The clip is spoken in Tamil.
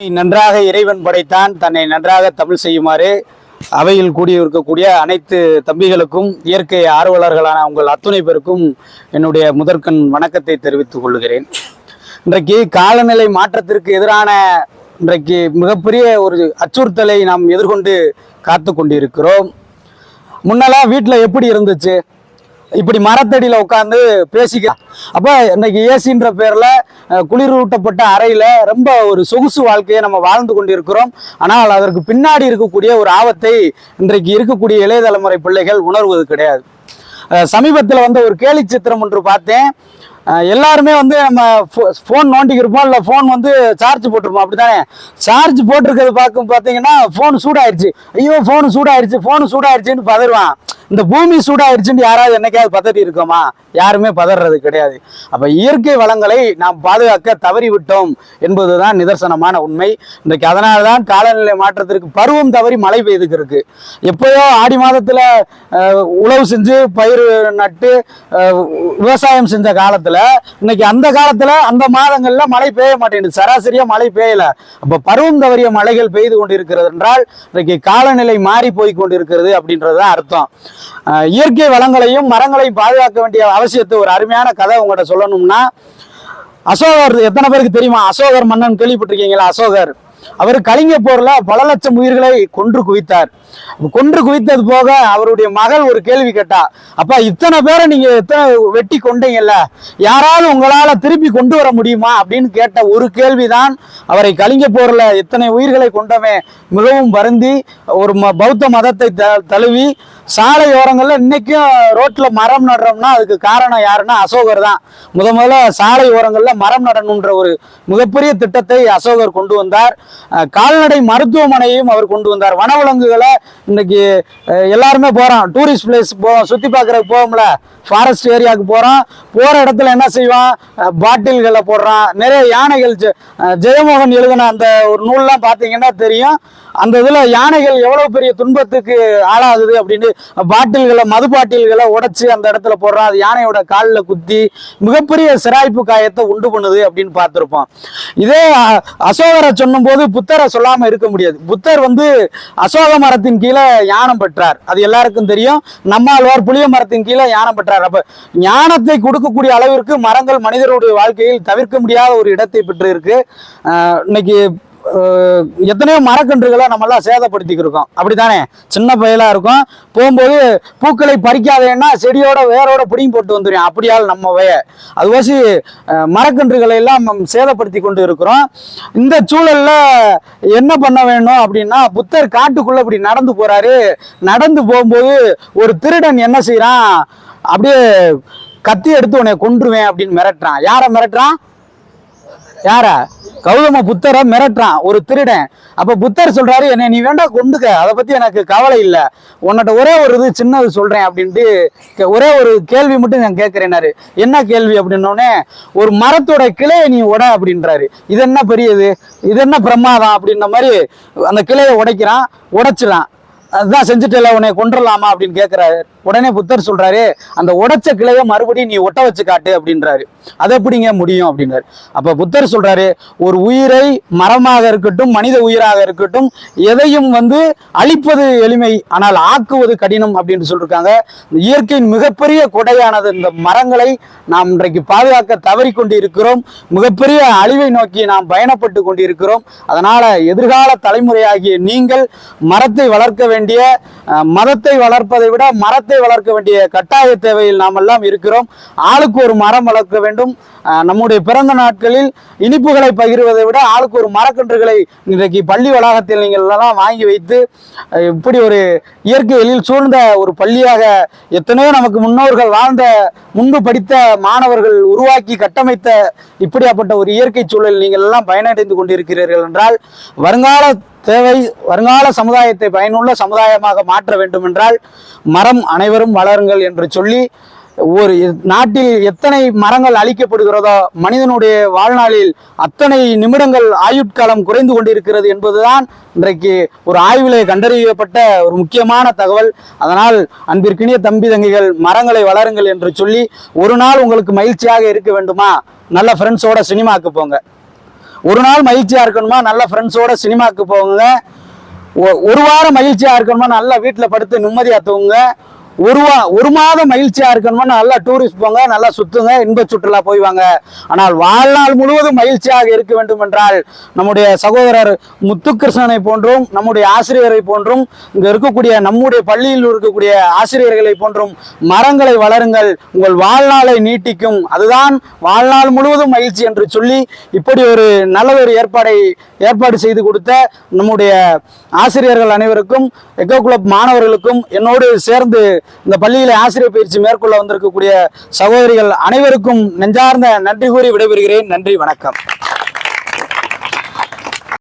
நன்றாக இறைவன் படைத்தான் தன்னை நன்றாக தமிழ் செய்யுமாறு அவையில் கூடியிருக்கக்கூடிய அனைத்து தம்பிகளுக்கும் இயற்கை ஆர்வலர்களான உங்கள் அத்துணை பேருக்கும் என்னுடைய முதற்கண் வணக்கத்தை தெரிவித்துக் கொள்கிறேன். இன்றைக்கு காலநிலை மாற்றத்திற்கு எதிரான இன்றைக்கு மிகப்பெரிய ஒரு அச்சுறுத்தலை நாம் எதிர்கொண்டு காத்து கொண்டிருக்கிறோம். முன்னெல்லாம் வீட்டில் எப்படி இருந்துச்சு? இப்படி மரத்தடியில் உட்காந்து பேசிக்க அப்போ இன்னைக்கு ஏசின்ற பேரில் குளிரூட்டப்பட்ட அறையில் ரொம்ப ஒரு சொகுசு வாழ்க்கையை நம்ம வாழ்ந்து கொண்டிருக்கிறோம். ஆனால் அதற்கு பின்னாடி இருக்கக்கூடிய ஒரு ஆபத்தை இன்றைக்கு இருக்கக்கூடிய இளைய தலைமுறை பிள்ளைகள் உணர்வது கிடையாது. சமீபத்தில் வந்து ஒரு கேலி சித்திரம் ஒன்று பார்த்தேன். எல்லாருமே வந்து நம்ம ஃபோன் நோண்டிக்கிருப்போம் இல்லை ஃபோன் வந்து சார்ஜ் போட்டிருப்போம். அப்படித்தானே? சார்ஜ் போட்டிருக்கிறது பார்க்கும் பார்த்தீங்கன்னா ஃபோன் சூடாயிருச்சு. ஐயோ ஃபோன் சூடாயிருச்சு ஃபோன் சூடாயிருச்சுன்னு பதறுவான். இந்த பூமி சூடாயிருச்சுன்னு யாராவது என்னைக்காவது பதறி இருக்கோமா? யாருமே பதறது கிடையாது. அப்ப இயற்கை வளங்களை நாம் பாதுகாக்க தவறி விட்டோம் என்பதுதான் நிதர்சனமான உண்மை. இன்றைக்கு அதனால தான் காலநிலை மாற்றத்திற்கு பருவம் தவறி மழை பெய்துக்கு இருக்கு எப்போயோ ஆடி மாதத்துல உழவு செஞ்சு பயிர் நட்டு விவசாயம் செஞ்ச காலத்துல இன்னைக்கு அந்த காலத்துல அந்த மாதங்கள்ல மழை பெய்ய மாட்டேங்குது. சராசரியா மழை பெய்யல. அப்ப பருவம் தவறிய மழைகள் பெய்து கொண்டிருக்கிறது என்றால் இன்றைக்கு காலநிலை மாறி போய் கொண்டிருக்கிறது அப்படின்றது தான் அர்த்தம். இயற்கை வளங்களையும் மரங்களையும் பாதுகாக்க வேண்டிய அவசியத்தை ஒரு அருமையான கதை உங்கள்கிட்ட சொல்லணும்னா அசோகர் எத்தனை பேருக்கு தெரியுமா? அசோகர் மன்னன் கேள்விப்பட்டிருக்கீங்களா? அசோகர். அவர் கலிங்க போர்ல பல லட்சம் உயிர்களை கொன்று குவித்தார். கொன்று குவித்தது போக அவருடைய மகள் ஒரு கேள்வி கேட்டா அப்பா இத்தனை பேரை நீங்க எத்தனை வெட்டி கொண்டீங்கல்ல? யாராவது உங்களால திருப்பி கொண்டு வர முடியுமா? அப்படின்னு கேட்ட ஒரு கேள்விதான் அவரை கலிங்க போர்ல இத்தனை உயிர்களை கொண்டவன் மிகவும் வருந்தி ஒரு ம- பௌத்த மதத்தை த- தழுவி சாலை ஓரங்களில் இன்றைக்கும் ரோட்டில் மரம் நடுறோம்னா அதுக்கு காரணம் யாருன்னா அசோகர் தான். முத முதல்ல சாலை ஓரங்களில் மரம் நடணுன்ற ஒரு மிகப்பெரிய திட்டத்தை அசோகர் கொண்டு வந்தார். கால்நடை மருத்துவமனையும் அவர் கொண்டு வந்தார். வனவிலங்குகளை இன்னைக்கு எல்லாருமே போகிறோம் டூரிஸ்ட் பிளேஸ் போகிறோம் சுற்றி பார்க்குறதுக்கு போவோம்ல. ஃபாரஸ்ட் ஏரியாவுக்கு போகிறோம் போகிற இடத்துல என்ன செய்வான் பாட்டில்களை போடுறான் நிறைய யானைகள் ஜெ- ஜெயமோகன் எழுதின அந்த ஒரு நூல்லாம் பார்த்தீங்கன்னா தெரியும். அந்த இதில் யானைகள் எவ்வளோ பெரிய துன்பத்துக்கு ஆளாகுது அப்படின்னு பாட்டில்களை மது பாட்டில்களை உடைச்சு அந்த இடத்துல போடுறான் அது யானையோட காலில் குத்தி மிகப்பெரிய சிராய்ப்பு காயத்தை உண்டு பண்ணுது அப்படின்னு பார்த்துருப்போம். இதே அசோகரை சொன்னும்போது புத்தரை சொல்லாமல் இருக்க முடியாது. புத்தர் வந்து அசோக மரத்தின் கீழே யானம் பெற்றார். அது எல்லாருக்கும் தெரியும். நம்மாழ்வார் புளிய மரத்தின் கீழே யானம் பெற்றார். அப்ப ஞானத்தை கொடுக்கக்கூடிய அளவிற்கு மரங்கள் மனிதருடைய வாழ்க்கையில் தவிர்க்க முடியாத ஒரு இடத்தை பெற்று இருக்கு அஹ் இன்னைக்கு எத்தனையோ மரக்கன்றுகளை நம்மளாம் சேதப்படுத்திக்கிருக்கோம். அப்படித்தானே? சின்ன பயலாக இருக்கும். போகும்போது பூக்களை பறிக்காதேன்னா செடியோட வேரோட பிடிங்கி போட்டு வந்துடும் அப்படியால் நம்ம வய. அது வசி மரக்கன்றுகளை எல்லாம் சேதப்படுத்தி கொண்டு இருக்கிறோம். இந்த சூழலில் என்ன பண்ண வேணும் அப்படின்னா புத்தர் காட்டுக்குள்ள இப்படி நடந்து போறாரு. நடந்து போகும்போது ஒரு திருடன் என்ன செய்கிறான் அப்படியே கத்தி எடுத்து உன்னை கொன்றுவேன் அப்படின்னு மிரட்டுறான். யாரை மிரட்டுறான்? யார? கௌதம புத்தரை மிரட்டுறான் ஒரு திருடன். அப்ப புத்தர் சொல்றாரு என்னை நீ வேண்டாம் கொண்டுக்க. அதை பத்தி எனக்கு கவலை இல்லை. உன்கிட்ட ஒரே ஒரு இது சின்னது சொல்றேன் அப்படின்ட்டு ஒரே ஒரு கேள்வி மட்டும் நான் கேட்கிறேனாரு என்ன கேள்வி அப்படின்னோடனே ஒரு மரத்தோட கிளையை நீ உட அப்படின்றாரு. இது என்ன பெரியது? இது என்ன பிரமாதம்? அப்படின்ற மாதிரி அந்த கிளையை உடைக்கிறான் உடைச்சிடான் அதுதான் செஞ்சுட்டல உன்னை கொண்டுடலாமா அப்படின்னு கேட்கிறாரு உடனே புத்தர் சொல்றாரு அந்த உடைச்ச கிளையை மறுபடியும் நீ ஒட்ட வச்சு காட்டு அப்படின்றாரு. அது எப்படிங்க முடியும் அப்படின்றாரு. அப்ப புத்தர் சொல்றாரு ஒரு உயிரை மரமாக இருக்கட்டும் மனித உயிராக இருக்கட்டும் எதையும் வந்து அழிப்பது எளிமை ஆனால் ஆக்குவது கடினம் அப்படின்னு சொல்லியிருக்காங்க இயற்கையின் மிகப்பெரிய கொடையானது இந்த மரங்களை நாம் இன்றைக்கு பாதுகாக்க தவறி கொண்டு இருக்கிறோம் மிகப்பெரிய அழிவை நோக்கி நாம் பயணப்பட்டு கொண்டிருக்கிறோம். அதனால எதிர்கால தலைமுறையாகிய நீங்கள் மரத்தை வளர்க்க வேண்டிய மதத்தை வளர்ப்பதை விட மரத்தை வளர்க்க வேண்டிய கட்டாய தேவையில் நாம் எல்லாம் இருக்கிறோம். ஆளுக்கு ஒரு மரம் வளர்க்க வேண்டும். நம்முடைய பிறந்த நாட்களில் இனிப்புகளை பகிர்வதை விட ஆளுக்கு ஒரு மரக்கன்றுகளை இன்றைக்கு பள்ளி வளாகத்தில் நீங்கள் எல்லாம் வாங்கி வைத்து இப்படி ஒரு இயற்கை எழில் சூழ்ந்த ஒரு பள்ளியாக எத்தனையோ நமக்கு முன்னோர்கள் வாழ்ந்த முன்பு படித்த மாணவர்கள் உருவாக்கி கட்டமைத்த இப்படியாப்பட்ட ஒரு இயற்கை சூழல் நீங்கள் எல்லாம் பயனடைந்து கொண்டிருக்கிறீர்கள் என்றால் வருங்கால தேவை வருங்கால சமுதாயத்தை பயனுள்ள சமுதாயமாக மாற்ற வேண்டும் என்றால் மரம் அனைவரும் வளருங்கள் என்று சொல்லி ஒரு நாட்டில் எத்தனை மரங்கள் அழிக்கப்படுகிறதோ மனிதனுடைய வாழ்நாளில் அத்தனை நிமிடங்கள் ஆயுட்காலம் குறைந்து கொண்டிருக்கிறது என்பதுதான் இன்றைக்கு ஒரு ஆய்விலே கண்டறியப்பட்ட ஒரு முக்கியமான தகவல். அதனால் அன்பிற்கினிய தம்பி தங்கைகள் மரங்களை வளருங்கள் என்று சொல்லி ஒரு நாள் உங்களுக்கு மகிழ்ச்சியாக இருக்க வேண்டுமா? நல்ல ஃப்ரெண்ட்ஸோட சினிமாக்கு போங்க. ஒரு நாள் மகிழ்ச்சியா இருக்கணுமா? நல்ல ஃப்ரெண்ட்ஸோட சினிமாக்கு போங்க. ஒ- ஒரு வாரம் மகிழ்ச்சியா இருக்கணுமா? நல்லா வீட்டில் படுத்து நிம்மதியா தூங்குங்க. ஒரு வா ஒரு மாதம் மகிழ்ச்சியாக இருக்கணுமா? நல்லா டூரிஸ்ட் போங்க நல்லா சுற்றுங்க இன்ப சுற்றுலா போய் வாங்க. ஆனால் வாழ்நாள் முழுவதும் மகிழ்ச்சியாக இருக்க வேண்டும் என்றால் நம்முடைய சகோதரர் முத்துகிருஷ்ணனை போன்றும் நம்முடைய ஆசிரியரை போன்றும் இங்கே இருக்கக்கூடிய நம்முடைய பள்ளியில் இருக்கக்கூடிய ஆசிரியர்களை போன்றும் மரங்களை வளருங்கள். உங்கள் வாழ்நாளை நீட்டிக்கும். அதுதான் வாழ்நாள் முழுவதும் மகிழ்ச்சி என்று சொல்லி இப்படி ஒரு நல்ல ஒரு ஏற்பாடை ஏற்பாடு செய்து கொடுத்த நம்முடைய ஆசிரியர்கள் அனைவருக்கும் எக்கோ குளப் மாணவர்களுக்கும் என்னோடு சேர்ந்து இந்த பள்ளியில் ஆசிரியர் பயிற்சி மேற்கொள்ள வந்திருக்கக்கூடிய சகோதரிகள் அனைவருக்கும் நெஞ்சார்ந்த நன்றி கூறி விடைபெறுகிறேன். நன்றி வணக்கம்.